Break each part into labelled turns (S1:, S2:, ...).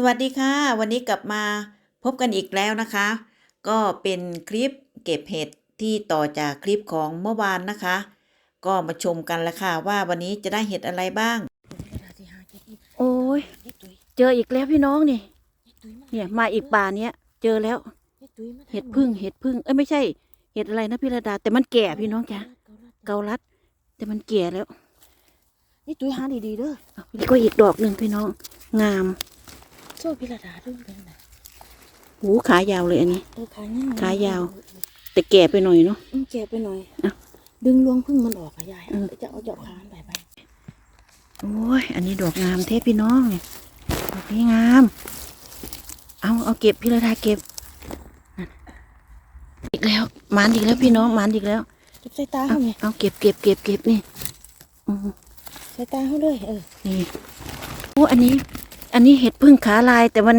S1: สวัสดีค่ะ วันนี้กลับมาพบกันอีกแล้วนะคะ ก็เป็นคลิปเก็บเห็ดที่ต่อจากคลิปของเมื่อวานนะคะ ก็มาชมกันละค่ะว่าวันนี้จะได้เห็ดอะไรบ้าง
S2: โอ้ยเจออีกแล้วพี่น้องนี่ เนี่ยมาอีกป่าเนี้ยเจอแล้ว เห็ดพึ่งเห็ดพึ่งเอ้ยไม่ใช่ เห็ดอะไรนะพี่ระดา แต่มันแก่พี่น้องจ้ะเกาลัด แต่มันแก่แล้ว
S3: นี่ตุ้ยหาดีๆเด้อ
S2: เอานี่ก็อีกดอกหนึ่งพี่น้อง งาม
S3: โซ่พิรดาด้วยเป็นไง
S2: หูขายาวเลยอันนี้
S3: เออขายง่าย
S2: ขายาว แต่แก่ไปหน่อยเนาะ
S3: อืมแกะไปหน่อย
S2: อะ
S3: ดึงรวงพึ่งมันออกอะยาย
S2: เออ
S3: จะเอาเจาะขานไปไป
S2: โอ้ย อันนี้ดอกงามเทพพี่น้องเนี่ยดอกนี้งาม เอาเอาเก็บพี่ระดาเก็บนั่นอีกแล้วหมานอีกแล้วพี่น้องหมานอีกแล้ว
S3: เก็บใส่ตา
S2: เอา
S3: เขาไง
S2: เอาเก็บเก็บเก็บเก็บนี่อืม
S3: ใส่ตาเขาเลยเออ
S2: นี่โอ้อันนี้ อันนี้เห็ดพึ่งขาลาย แต่มัน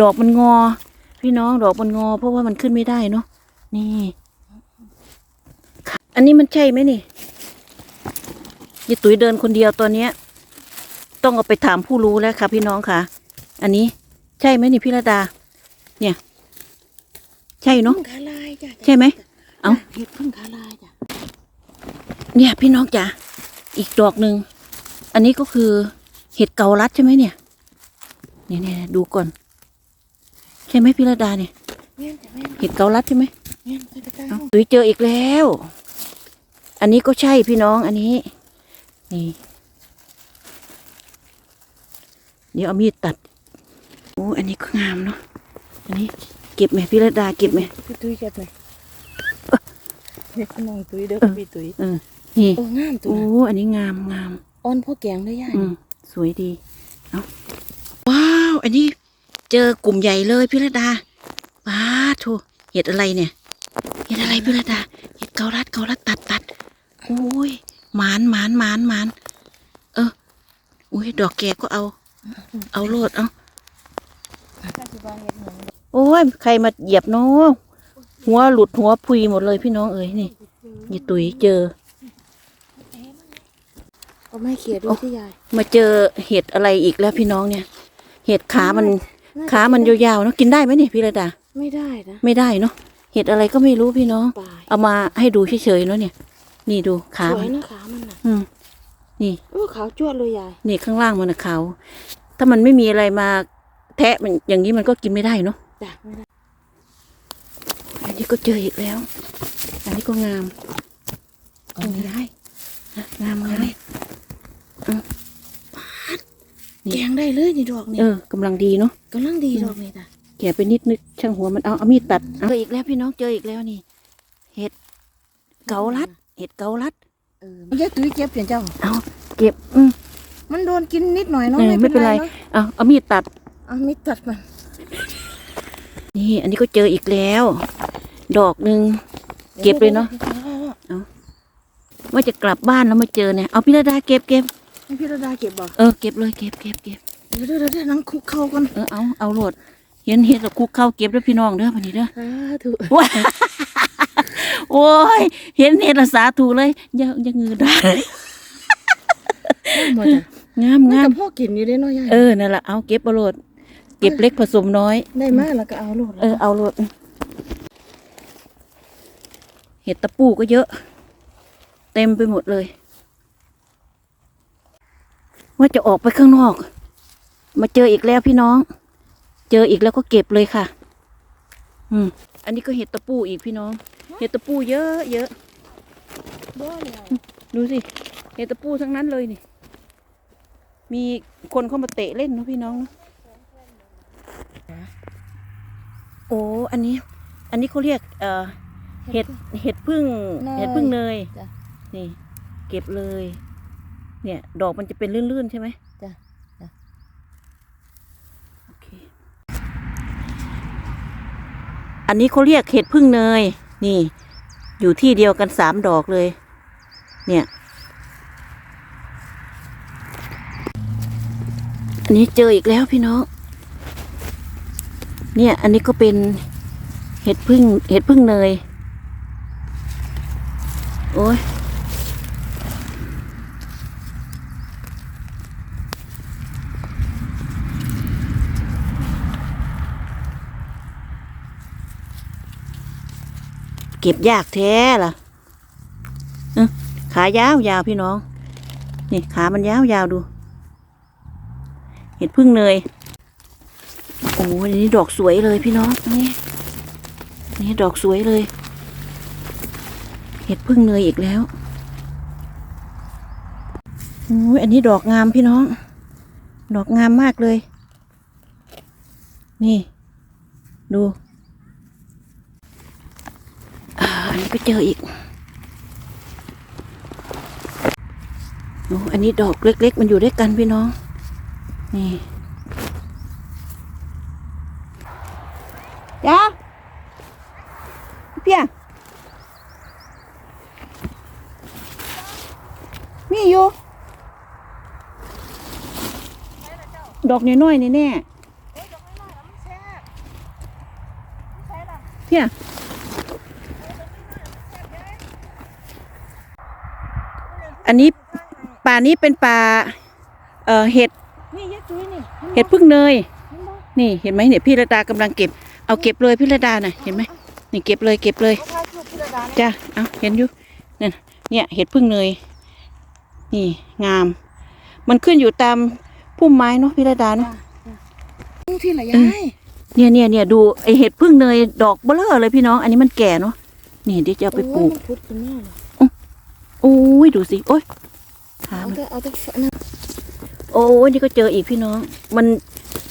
S2: ดอกมันงอ พี่น้องดอกมันงอ เพราะว่ามันขึ้นไม่ได้เนาะนี่ค่ะอันนี้มันใช่ไหมนี่ยายตุ๋ยเดินคนเดียวตัวเนี้ย ต้องเอาไปถามผู้รู้แล้วค่ะ พี่น้องค่ะ อันนี้ใช่ไหมนี่พี่ระดา เนี่ย ใช่เนาะ
S3: พึ่งขาลายจ้ะ
S2: ใช่ไหม เอ้า
S3: เห็ดพึ่งขาลายจ้ะ
S2: เนี่ย พี่น้องจ๋าอีกดอกหนึ่ง อันนี้ก็คือเห็ดเกาลัดใช่ไหมเนี่ย เนี่ยเนี่ยดูก่อน ใช่ไหมพี่ระดาเนี่ย
S3: แม่นจ้ะแม่น
S2: เห็ดเกาลัดใช่ไหม
S3: แม่นใส่ตา
S2: เอ้า
S3: เขา
S2: ตุยเจออีกแล้ว อันนี้ก็ใช่พี่น้องอันนี้ นี่ เดี๋ยวเอามีดตัดโอ้อันนี้ก็งามเนาะอันนี้เก็บไหมพี่ระดาเก็บไหม
S3: พี่ตุ้ยเก็บหน่อยเห็ดน้องตุ้ยเด้อ
S2: เออ
S3: พี่ตุ้ย
S2: เออนี่
S3: โอ้งามตุ้
S2: โอ้
S3: ย
S2: อันนี้งามงาม
S3: อ่อนพ่อแกงเลยยาย
S2: อืมสวยดี เอาว้าว อันนี้เจอกลุ่มใหญ่เลยพี่ระดาว้าโถเห็ดอะไรเนี่ย เห็ดอะไรพี่ระดา เห็ดเกาลัดเกาลัดตัดตัดโอ้ยหมานหมานหมานหมานเอออุ้ยดอกแกก็เอา เอาโลดเอาโอ้ยใครมาเหยียบเนาะหัวหลุดหัวพุยหมดเลยพี่น้องเอ๋ยนี่ยี่ตุ๋ยเจอ
S3: ก็ไม่เขียดด้วยที่ยาย
S2: มาเจอเห็ดอะไรอีกแล้วพี่น้องเนี่ย เห็ดขามัน
S3: น่จะ
S2: ขามันยาวๆเนาะกินได้ไหมเนี่ยพี่ระดา
S3: ไม่ได้นะ
S2: ไม่ได้เนาะเห็ดอะไรก็ไม่รู้พี่น้อง
S3: ปลาย
S2: เอามาให้ดูเฉยๆเนาะเนี่ย นี่ดูขา
S3: สว
S2: มั
S3: ย
S2: น
S3: นะขามันน่ะ
S2: อืม นี่
S3: โอ้ขาวจ้วดเลยยาย
S2: นี่ข้างล่างมันนะขาวถ้ามันไม่มีอะไรมาแทะมันอย่างนี้มันก็กินไม่ได้เนาะ
S3: จ้ะไม่ได้
S2: อันนี้ก็เจออีกแล้ว อันนี้ก็งาม
S3: เอาไม่ได้
S2: นะงามงาม
S3: แกงได้เลยนี่ดอกนี่
S2: เออกำลังดีเนาะ
S3: กำลังดีดอกนี่จ้ะ
S2: แกะไปนิดนึกช่างหัวมันเอาเอามีดตัดเอาเจออีกแล้วพี่น้องเจออีกแล้วนี่ เห็ดเกาลัด เห็ดเกาลัด
S3: เออยายตุ้ยเก็บเปลี่ยนเจ้า
S2: เอาเก็บอืม
S3: มันโดนกินนิดหน่อยเนาะ
S2: เออไม่เป็นไร
S3: เนาะ
S2: เอาเอามีดตัด
S3: เอามิดตัดมัน
S2: นี่ อันนี้ก็เจออีกแล้ว ดอกหนึ่ง เก็บเลยเนาะว่าจะกลับบ้านแล้วมาเจอเนี่ย เอาพี่ระดาเก็บเก็บ
S3: ให้พี่ระดาเก็บบ่
S2: เออเก็บเลยเก็บเก็บเก็บ
S3: เดี๋ยวเดี๋ยวเดี๋ยวนั่งคุกเข่ากัน
S2: เออเอาเอาโหลด เห็นเห็ดแล้วคุกเข้าเก็บด้วยพี่น้องเด้อพันนี้เด้อ
S3: สาธุ
S2: ว้าโอ้ยเห็นเห็ดละสาถูเลยอย่าอย่างือได้
S3: หมดจ้ะ
S2: งาม
S3: มัน
S2: งาม
S3: กับพ่อกินอยู่ได้เนาะยาย
S2: เออนั่นแหละเอาเก็บเอาโหลด เก็บเล็กผสมน้อย
S3: ได้มากแล้วก็เอาลูก
S2: เออเอาโหลดเห็ดตะปูก็เยอะ เต็มไปหมดเลย ว่าจะออกไปข้างนอก มาเจออีกแล้วพี่น้อง เจออีกแล้วก็เก็บเลยค่ะ อืม อันนี้ก็เห็ดตะปูอีกพี่น้อง เห็ดตะปูเยอะเยอะ
S3: บ่เนี่ย
S2: ดูสิ เห็ดตะปูทั้งนั้นเลยนี่ มีคนเข้ามาเตะเล่นเนอะพี่น้องเนอะโอ้อันนี้ อันนี้เขาเรียก เอ่อ เห็ด เห็ดพึ่ง เห็ดพึ่งเนย
S3: จ้ะ
S2: นี่ เก็บเลย เนี่ย ดอกมันจะเป็นลื่นๆใช่ไหม
S3: จ้ะจ้ะ
S2: โอเค อันนี้เขาเรียกเห็ดพึ่งเนย นี่ อยู่ที่เดียวกันสามดอกเลย เนี่ย อันนี้เจออีกแล้วพี่น้อง เนี่ย อันนี้ก็เป็นเห็ดพึ่งเห็ดพึ่งเนย โอ้ย ก็บยากแท้ล่ะขายาวยาวพี่น้อง นี่ขามันยาวยาวดู เห็ดพึ่งเนยโอ้ยอันนี้ดอกสวยเลยพี่น้อง นี่ นี่ดอกสวยเลย เห็ดพึ่งเนยอีกแล้วโอ้ยอันนี้ดอกงามพี่น้อง ดอกงามมากเลย นี่ ดูอ่าอั นนี้ก็เจออีกโอ้อันนี้ดอกเล็ก ๆ มันอยู่ด้วยกันพี่น้อง นี่จ้าเพียมีอยู่ ดอกน้อยๆนี่แน่เพีย อันนี้ป่านี้เป็นป่าเอ่อเห็ด
S3: นี่ยายจุ้ยนี่
S2: เห็ดพึ่งเนย นี่เห็นไหมเนี่ยพี่ระดากำลังเก็บ เอาเก็บเลยพี่ระดาน่ะเห็นไหมนี่เก็บเลยเก็บเลย
S3: เขาพาจุกพิรดาเนี่ย
S2: จ้ะเอาเห็นอยู่เนี่ยเนี่ยเห็ดพึ่งเนยนี่งาม มันขึ้นอยู่ตามพุ่มไม้เนาะพี่ระดาเนาะ
S3: ที่ไหนยาย
S2: เนี่ยเนี่ยเนี่ยดูไอเห็ดพึ่งเนยดอกเบ้อเร่อเลยพี่น้อง อันนี้มันแก่เนาะนี่เดี๋ยวจะเอาไปปลูก อ้ยดูสิโอ้ยขา
S3: เอา
S2: มัน
S3: แต่เอาแต่นั่น
S2: โอ้ยนี่ก็เจออีกพี่น้อง มัน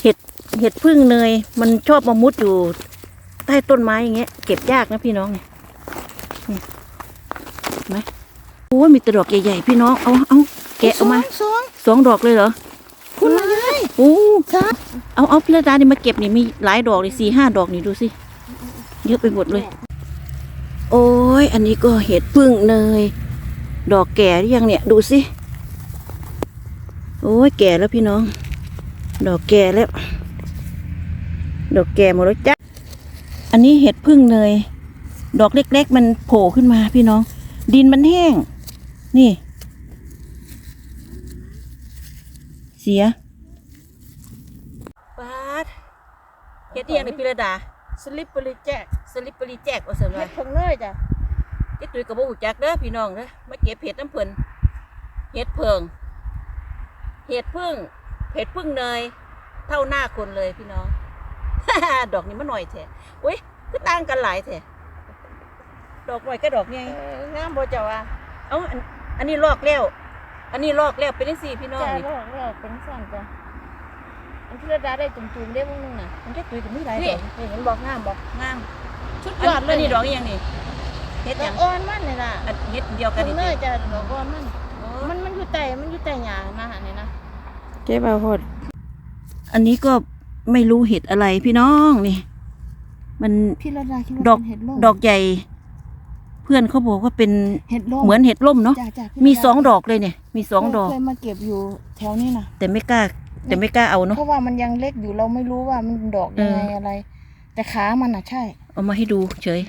S2: เห็ดเห็ดพึ่งเนยมันชอบมามุดอยู่ ใต้ต้นไม้อย่างเงี้ยเก็บยากนะพี่น้องเนี่ยนี่เห็นไหมโอ้ยมีแต่ดอกใหญ่ๆพี่น้องเอาเอาแกะออกมา
S3: สอง
S2: สองดอกเลยเหรอ
S3: คุณละยาย
S2: โอ้
S3: จ้า
S2: เอาเอาพี่ระดานี่มาเก็บนี่มีหลายดอกเลยสี่ห้าดอกนี่ดูสิเยอะไปหมดเลย โอ้ยอันนี้ก็เห็ดพึ่งเนย ดอกแก่หรือยังเนี่ย ดูสิ โอ้ยแก่แล้วพี่น้อง ดอกแก่แล้ว ดอกแก่หมดแล้วจ้ะ อันนี้เห็ดพึ่งเนย ดอกเล็ก ๆ มันโผล่ขึ้นมาพี่น้อง ดินมันแห้ง นี่ เสียปาดเฮ็ดอีหยังในพิรดา
S3: สลิปเปอร์แจ็ค
S2: สลิปปรีแจกว่าซั่น
S3: เฮ็
S2: ว่า
S3: ดเพิ่งเลยจ้ะ
S2: เฮ็ดตุยก็บ่ฮู้จักเด้อพี่น้องเด้อมาเก็บเห็ดน้ำเพิ่นเห็ดเพิง เห็ดพึ่งเห็ดพึ่งเนย เท่าหน้าคนเลยพี่น้อง ดอกนี้มันหน่อยแท้อุ้ยคือต่างกันหลายแท้ดอกหน่อยก็ดอกใหญ่
S3: เอองามบ่เจ้าอะ
S2: เอ้าอันอันนี้ลอกแล้ว อันนี้ลอกแล้วเป็นจังซี่พี่น้อง
S3: จ้า
S2: นี่
S3: แล้วแล้วเป็นสั่นจ้ะอันพิรดาได้จุ่มๆได้พวกนึงน่ะมันแค่ตุยกับมีหลายดอกนี่เห็นบอกงามบอก
S2: งาม
S3: ชุด
S2: อั
S3: ยอดเลย
S2: นนี้ดอกอีหยังนี่ เฮ็ดห
S3: ดอ
S2: ยัง
S3: กอ่อนมันนี่ล่ะ
S2: อันเฮ็ดเดียวกัน
S3: เพิ่ง
S2: นี่
S3: เล
S2: ติ
S3: ยจ้ะดอกอ่อนมัน
S2: โอ้
S3: มันมันอยู่ใต้มันอยู่ใต้หญ้านะนี่นะ
S2: เจ๊บาพดอันนี้ก็ไม่รู้เห็ดอะไรพี่น้องนี่ มัน
S3: พิรดาคิด
S2: ดอ
S3: ว่ากเป็นเห็ดล่ม
S2: ดอกใหญ่ เพื่อนเขาบอกว่าเป็น
S3: เห็ดล่ม
S2: เหมือนเห็ดล่มเนาะ
S3: จ้ะจ้ะพิรดา
S2: มีสองดอกเลยเนี่ย มีสองดอก
S3: เคยมาเก็บอยู่แถวนี้นะ
S2: แต่ไม่กล้า แต่ไม่กล้าเอาเนาะ
S3: เพราะว่ามันยังเล็กอยู่เราไม่รู้ว่ามันดอกยังไง
S2: เอออ
S3: อะไร แต่ขามันอะใช่
S2: เอามาให้ดูเฉย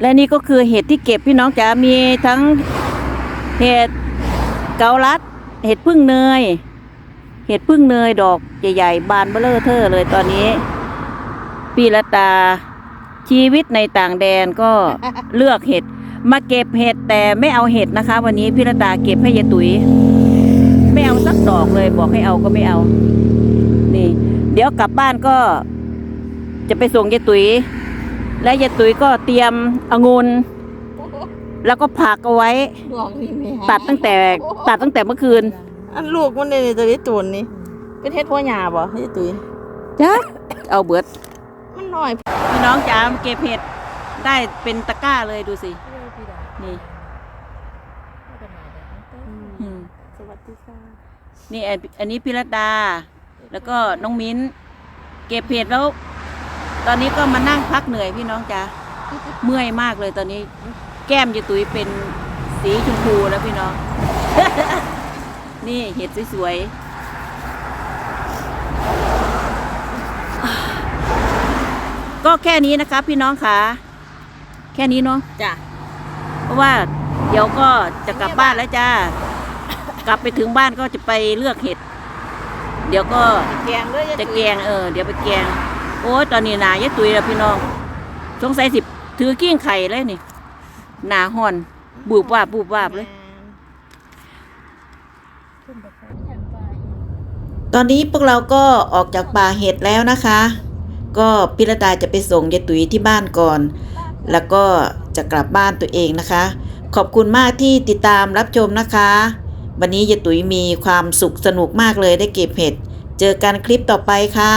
S2: และนี่ก็คือเห็ดที่เก็บพี่น้องจ๋ามีทั้งเห็ดเกาลัด เห็ดพึ่งเนย เห็ดพึ่งเนยดอกใหญ่ๆบานเบ้อเลอเทอเลยตอนนี้ ปีละตาชีวิตในต่างแดนก็เลือกเห็ดมาเก็บเห็ดแต่ไม่เอาเห็ดนะคะ วันนี้พี่ระดาเก็บให้ยายตุ๋ยไม่เอาสักดอกเลยบอกให้เอาก็ไม่เอา นี่ เดี๋ยวกลับบ้านก็จะไปส่งยายตุ๋ย และยายตุ๋ยก็เตรียมองุ่นแล้วก็ผักเอาไว้
S3: ดอกนี่แม่
S2: ตัดตั้งแต่ตัดตั้งแต่เมื่อคืน
S3: อันลูกมันในตัวนี้ตูนนี่เป็นเฮ็ดพ่อหญ้าบ่ให้ตุ้ย
S2: จ้าเอาเบิด
S3: มันน้อย
S2: พี่น้องจ๋าเก็บเห็ดได้เป็นตะกร้าเลยดูสินี่อืม
S3: สวัสดีค่ะ
S2: นี่อันอันนี้พิรดา แล้วก็น้องมิ้น เก็บเห็ดแล้ว ตอนนี้ก็มานั่งพักเหนื่อยพี่น้องจ๋าเมื่อยมากเลยตอนนี้ แก้มยายตุ๋ยเป็นสีชมพูแล้วพี่น้อง นี่เห็ดสวยๆ ก็แค่นี้นะคะพี่น้องค่ะ แค่นี้เนาะ
S3: จ้ะ
S2: เพราะว่าเดี๋ยวก็จะกลับบ้านแล้วจ้ากลับไปถึงบ้านก็จะไปเลือกเห็ด เดี๋ยวก็
S3: แกงเลย
S2: จะแกงเออ เดี๋ยวไปแกง โอ้ยตอนนี้หนายายตุยแล้วพี่น้องสงสัยสิถือกิ้งไข่เลยนี่หนาห่อนบูบวาบบูบวาบเลย
S3: ขึ้นไปค่ะอย่างไป
S1: ตอนนี้พวกเราก็ออกจากป่าเห็ดแล้วนะคะ ก็พิรดาจะไปส่งยายตุ๋ยที่บ้านก่อน แล้วก็จะกลับบ้านตัวเองนะคะ ขอบคุณมากที่ติดตามรับชมนะคะ วันนี้ยายตุ๋ยมีความสุขสนุกมากเลยได้เก็บเห็ด เจอกันคลิปต่อไปค่ะ